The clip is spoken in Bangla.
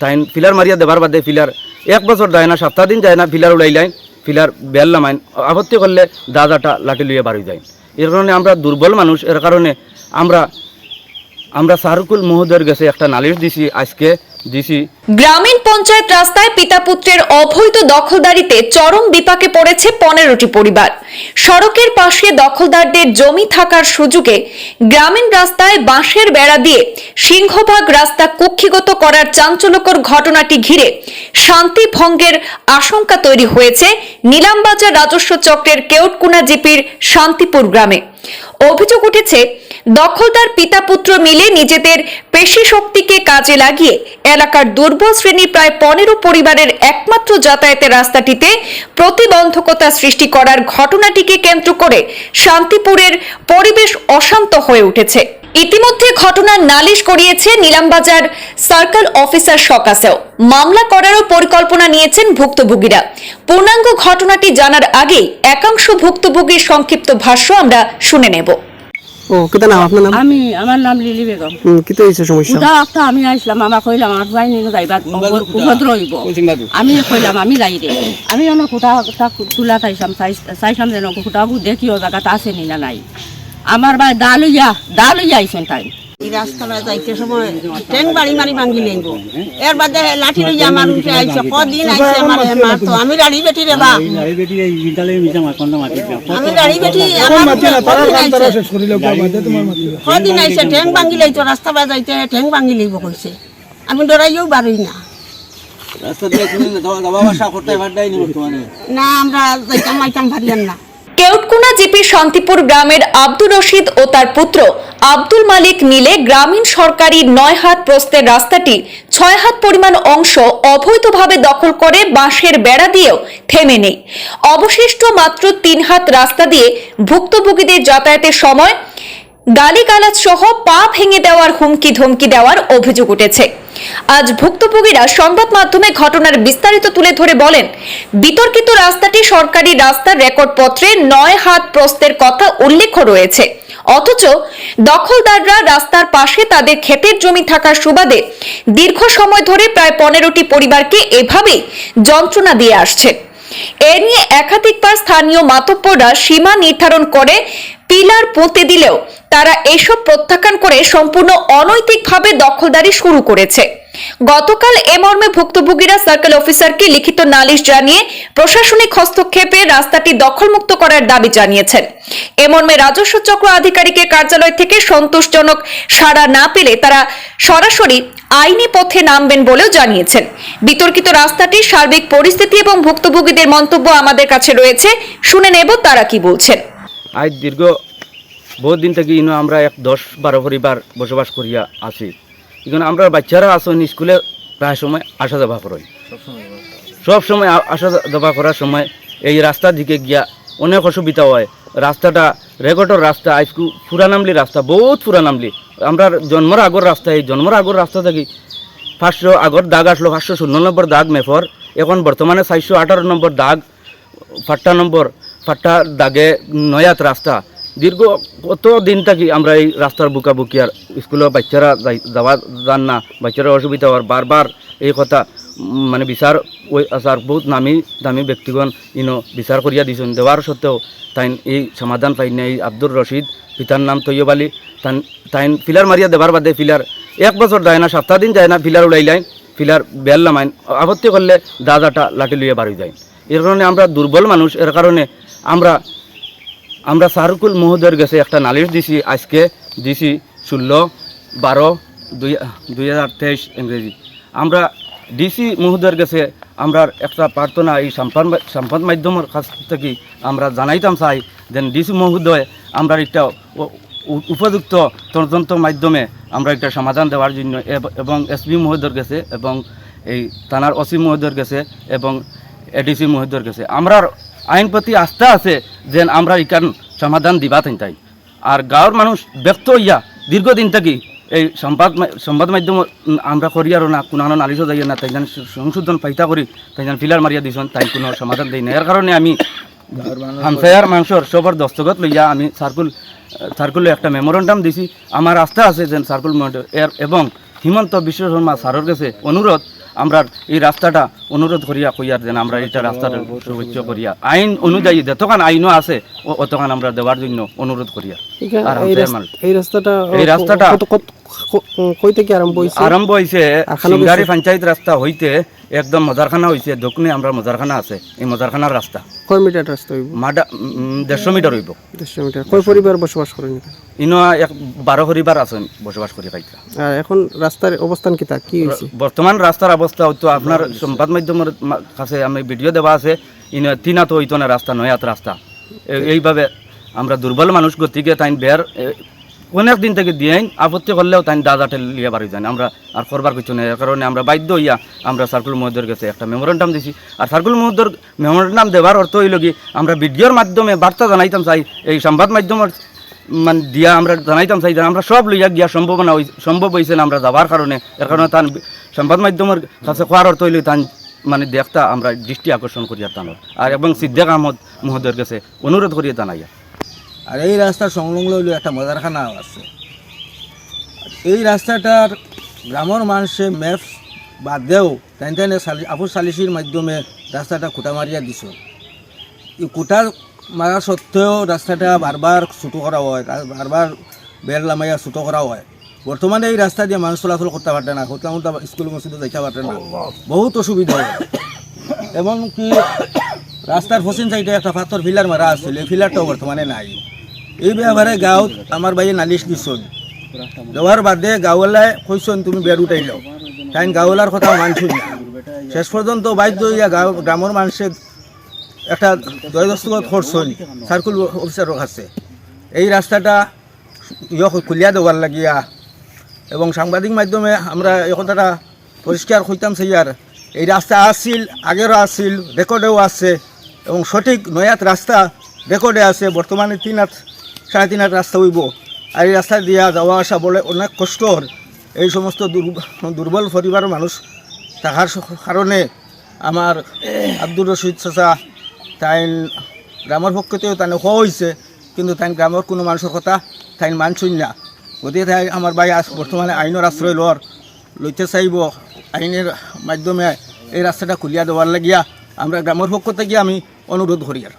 তাই ফিলার মারিয়া দেবার বাদে ফিলার এক বছর যায় না, সপ্তাহ দিন যায় না, ফিলার উড়াইলাইন ফিলার বেল নামাইন আপত্তি করলে দাদাটা লাঠি লুয়ে বাড়ি যায়। এর কারণে আমরা দুর্বল মানুষ, এর কারণে আমরা আমরা সারকুল মহোদয়ের গেছে একটা নালিশ দিছি আজকে। গ্রামীণ পঞ্চায়েত রাস্তায় পিতা পুত্রের অবৈধ দখলদারিতে চরম বিপাকে পড়েছে পনেরোটি পরিবার। সড়কের পাশে দখলদারদের জমি থাকার সুযোগে গ্রামীণ রাস্তায় বাঁশের বেড়া দিয়ে সিংহভাগ রাস্তা কক্ষিগত করার চাঞ্চল্যকর ঘটনাটি ঘিরে শান্তি ভঙ্গের আশঙ্কা তৈরি হয়েছে নিলামবাজার রাজস্ব চক্রের কেউটকুনা জিপির শান্তিপুর গ্রামে। অভিযোগ উঠেছে, দখলদার পিতা পুত্র মিলে নিজেদের পেশি শক্তিকে কাজে লাগিয়ে এলাকার দুর্বল শ্রেণির প্রায় পনেরো পরিবারের একমাত্র যাতায়াতের রাস্তাটিতে প্রতিবন্ধকতা সৃষ্টি করার ঘটনাটিকে কেন্দ্র করে শান্তিপুরের পরিবেশ অশান্ত হয়ে উঠেছে। ইতিমধ্যে ঘটনার নালিশ করিয়েছে নিলামবাজার সার্কেল অফিসার সকাশেও মামলা করারও পরিকল্পনা নিয়েছেন ভুক্তভোগীরা পূর্ণাঙ্গ ঘটনাটি জানার আগেই একাংশ ভুক্তভোগীর সংক্ষিপ্ত ভাষ্য আমরা শুনে নেব ও কেতা নাম আপনার নাম আমি আমার নাম লিলি বেগম হুম, কিতা হয়েছে সমস্যা একটা আমি আইসলাম আমার কইলাম আমার যাই নিয়ে যাইবা উপদ্র হইব আমি কইলাম আমি যাই রে আমি কোথা তুলা চাইছাম চাইছাম যেন দেখিও জায়গাটা আছে নি না নাই আমার ভাই দা লইয়া দা লইয়া আইছেন তাই। এই যাইতে সময় ট্রেন বাড়ি মারি ভাঙ্গি লইব এর বাদে লাঠি লইয়া আমার উঠে আইছে কদিন আইছে আমার হে মারতো আমি রাড়ি বেটি রে বা আমি রাড়ি বেটি আমার কদিন আইছে। কদিন আইছে ঠেং ভাঙ্গি লইতো রাস্তা বা যাইতে ঠেং ভাঙ্গি লইব কইছে। আমি ডরাইও বারই না। না আমরা যাইতাম আইতাম ভারিয়ান না। কেউটকুনা জিপি শান্তিপুর গ্রামের আব্দুর রশিদ ও তার পুত্র আব্দুল মালিক মিলে গ্রামীণ সরকারি নয় হাত প্রস্তের রাস্তাটি ছয় হাত পরিমাণ অংশ অবৈধভাবে দখল করে বাঁশের বেড়া দিয়েও থেমে নেই। অবশিষ্ট মাত্র তিন হাত রাস্তা দিয়ে ভুক্তভোগীদের যাতায়াতের সময় গালিগালাজ সহ পা ভেঙে দেওয়ার হুমকি ধমকি দেওয়ার অভিযোগ উঠেছে। আজ ভুক্তভোগীরা সংবাদ মাধ্যমে ঘটনার বিস্তারিত তুলে ধরে বলেন, বিতর্কিত রাস্তাটি সরকারি রাস্তার রেকর্ডপত্রে নয় হাত প্রস্তের কথা উল্লেখ রয়েছে। অথচ দখলদাররা রাস্তার পাশে তাদের ক্ষেতের জমি থাকার সুবাদে দীর্ঘ সময় ধরে প্রায় পনেরোটি পরিবারকে এভাবেই যন্ত্রণা দিয়ে আসছে। এ নিয়ে একাধিকবার স্থানীয় মাতব্বররা সীমা নির্ধারণ করে পিলার পুঁতে দিলেও তারা এসব প্রত্যাখ্যান করে সম্পূর্ণ অনৈতিকভাবে দখলদারি শুরু করেছে। গতকাল এ মর্মে ভুক্তভোগীরা সার্কেল অফিসারকে লিখিত নালিশ জানিয়ে প্রশাসনিক হস্তক্ষেপে রাস্তাটি দখলমুক্ত করার দাবি জানিয়েছেন। এ মর্মে রাজস্ব চক্র আধিকারিকের কার্যালয় থেকে সন্তোষজনক সাড়া না পেলে তারা সরাসরি আইনি পথে নামবেন বলেও জানিয়েছেন। বিতর্কিত রাস্তাটির সার্বিক পরিস্থিতি এবং ভুক্তভোগীদের মন্তব্য আমাদের কাছে রয়েছে। শুনে নেব তারা কি বলছেন। আজ দীর্ঘ বহুত দিন থেকে ইনো আমরা এক দশ বারো পরিবার বসবাস করিয়া আছি। এখন আমরা বাচ্চারা আসেন স্কুলে প্রায় সময় আসা যাওয়া করেন। সব সময় আসা যাওয়া করার সময় এই রাস্তার দিকে গিয়া অনেক অসুবিধা হয়। রাস্তাটা রেকর্ডর রাস্তা আজকু ফুরানামলি রাস্তা, বহুত ফুরানামলি আমরা জন্মর আগর রাস্তা, এই জন্মর আগর রাস্তা থাকি পাঁচশো আগর দাগ আসলো, পাঁচশো শূন্য নম্বর দাগ মেফর। এখন বর্তমানে চারশো আঠারো নম্বর দাগ, ফাট্টা নম্বর। ফাট্টা দাগে নয়াত রাস্তা। দীর্ঘ কত দিন থাকি আমরা এই রাস্তার বুকা বুকি আর স্কুলের বাচ্চারা যাওয়া যান না, বাচ্চারা অসুবিধা হওয়ার। বারবার এই কথা মানে বিচার ওই আসার বহুত নামি দামি ব্যক্তিগণ ইনো বিচার করিয়া দিছেন। দেওয়ার সত্ত্বেও তাই এই সমাধান পাই না এই আব্দুর রশিদ পিতার নাম তৈয়ব আলী তান তাইন ফিলার মারিয়া দেবার বাদে ফিলার এক বছর যায় না সপ্তাহ দিন যায় না ফিলার উড়াইলাইন ফিলার বেল নামাইন আপত্তি করলে দাদাটা লাঠি লইয়া বাড়ি যায়। এর কারণে আমরা দুর্বল মানুষ এর কারণে আমরা আমরা সারকুল মহোদয়ের কাছে একটা নালিশ দিছি, আজকে দিছি ষোলো, বারো, দুই দুই হাজার তেইশ ইংরেজি। আমরা ডিসি মহোদয়ের কাছে আমরা একটা প্রার্থনা এই সম্পাদ সম্পাদ মাধ্যমের কাছ থেকে আমরা জানাইতাম চাই যেন ডিসি মহোদয় আমরা একটা উপযুক্ত তদন্ত মাধ্যমে আমরা একটা সমাধান দেওয়ার জন্য এব- এবং এসপি মহোদয়ের কাছে এবং এই থানার ওসি মহোদয়ের কাছে এবং এডিসি মহোদয়ের কাছে। আমরা আইন প্রতি আস্থা আছে যে আমরা ইকান সমাধান দিবা তাই। আর গাঁৱৰ মানুষ ব্যক্ত হইয়া দীর্ঘদিন থাকি এই সংবাদ সংবাদ মাধ্যম আমরা করি আর না, কোনো নালিশও যাই না, তাই সংশোধন পাইতা করি, তাই ফিলার মারিয়া দিছেন, তাই কোনো সমাধান দেই না এর কারণে আমি হামসায়ার মাংসর সবর দস্তগত লইয়া আমি সার্কুল সার্কুলে একটা মেমোরেন্ডাম দিছি। আমার আস্থা আছে যে সার্কুল এবং হিমন্ত বিশ্ব শর্মা স্যারের কাছে অনুরোধ আমরা এই রাস্তাটা অনুরোধ করিয়া কইয়ার যেন আমরা এটা রাস্তাটা সর্বোচ্চ করিয়া। আইন অনুযায়ী যতক্ষণ আইনও আছে অতক্ষণ আমরা দেওয়ার জন্য অনুরোধ করিয়া। এই রাস্তাটা এই রাস্তাটা- কই থেকে আরম্ভ হয়েছে আরম্ভ এখনও সিঙ্গারি পঞ্চায়েত রাস্তা হইতে একদম মজারখানা হয়েছে দক্ষিণে আমরা মজারখানা আছে এই মজারখানার রাস্তা। কয় মিটার রাস্তা হইব? মাডা দেড়শো মিটার হইব। দেড়শো মিটার। কয় পরিবার বসবাস করেন? ইনো এক বারো পরিবার আছেন বসবাস করি আর এখন রাস্তার অবস্থান কি তা? কি বর্তমান রাস্তার অবস্থা হয়তো আপনার সংবাদ মাধ্যমের কাছে আমি ভিডিও দেওয়া আছে ইনো তিনাত হইতো না রাস্তা নয়াত রাস্তা। এইভাবে আমরা দুর্বল মানুষ গতিকে তাই বের অনেক দিন থেকে দিয়ে আপত্তি করলেও তাই দাদাটে লিয়ে বাড়ি যান। আমরা আর করবার কিছু নেই কারণে আমরা বাধ্য হইয়া আমরা সার্কুল মহোদয়ের কাছে একটা মেমোরেন্ডাম দিছি। আর সার্কুল মহোদয়ের মেমোরেন্ডাম দেওয়ার অর্থ হইল কি, আমরা ভিডিওর মাধ্যমে বার্তা জানাইতাম চাই, এই সংবাদ মাধ্যমের মানে দিয়া আমরা জানাইতাম চাই আমরা সব লইয়া গিয়া সম্ভাবনা সম্ভব হয়েছে না আমরা যাবার কারণে। এর কারণে তার সংবাদ মাধ্যমের কাছে খোয়ার অর্থ হইলে তান মানে দেখতা আমরা দৃষ্টি আকর্ষণ করিয়া টানো আর এবং সিদ্দিক আহমদ মহোদয়ের কাছে অনুরোধ করিয়া জানাইয়া। আর এই রাস্তার সংলগ্ন হইল একটা মজারখানা আছে। এই রাস্তাটার গ্রামের মানুষে ম্যাপ বাদ দেও তাই তাই আপুর সালিসির মাধ্যমে রাস্তাটা খুঁটা মারিয়া দিছ। এই খুঁটা মারা সত্ত্বেও রাস্তাটা বারবার ছুটো করা হয় বারবার বের লামাইয়া ছুটো করা হয়। বর্তমানে এই রাস্তা দিয়ে মানুষ চলাচল করতে পারতে না, কোথাও কোথাও স্কুল মসজিদে যাইতে পারতে না। বহুত অসুবিধা হয়। এমনকি রাস্তার পশ্চিম সাইডে একটা পাথর ফিলার মারা আসছিল এই ফিলারটাও বর্তমানে নাই। এই ব্যাপারে গাঁৱত আমাৰ বাইয়ে নালিচ দিছন দেওয়ার বাদে গাঁৱলাই কৈছন তুমি বের উঠাই লও। তাই গাঁৱলার কথা মানছুন শেষ পর্যন্ত বাধ্য হইয়া গাঁও গ্রামের মানুষে একটা দয়দস্তগত করছন সার্কুল অফিসারের কাছে এই রাস্তাটা ইয়ে খুলিয়া দেওয়ার লাগিয়া। এবং সাংবাদিক মাধ্যমে আমরা এই কথাটা পরিষ্কার হইতাম সেইয়ার এই রাস্তা আসছিল আগেরও আসছিল রেকর্ডেও আছে। এবং সঠিক নয়াত রাস্তা রেকর্ডে আছে। বর্তমানে তিন হাত সাড়ে তিন রাস্তা হইব। আর এই রাস্তা দিয়া যাওয়া আসা বলে অনেক কষ্টর এই সমস্ত দুর্ব- দুর্বল পরিবারের মানুষ থাকার কারণে আমার আব্দুর রশিদ চাচা তাই গ্রামের পক্ষতেও তাই হওয়া হয়েছে কিন্তু তাই গ্রামের কোনো মানুষের কথা তাই মানছুন না। গতিকে তাই আমার ভাই বর্তমানে আইনের আশ্রয় লওয়ার লইতে চাইব। আইনের মাধ্যমে এই রাস্তাটা খুলিয়া দেওয়ার লাগিয়া আমরা গ্রামের পক্ষ থেকে আমি অনুরোধ করি আর।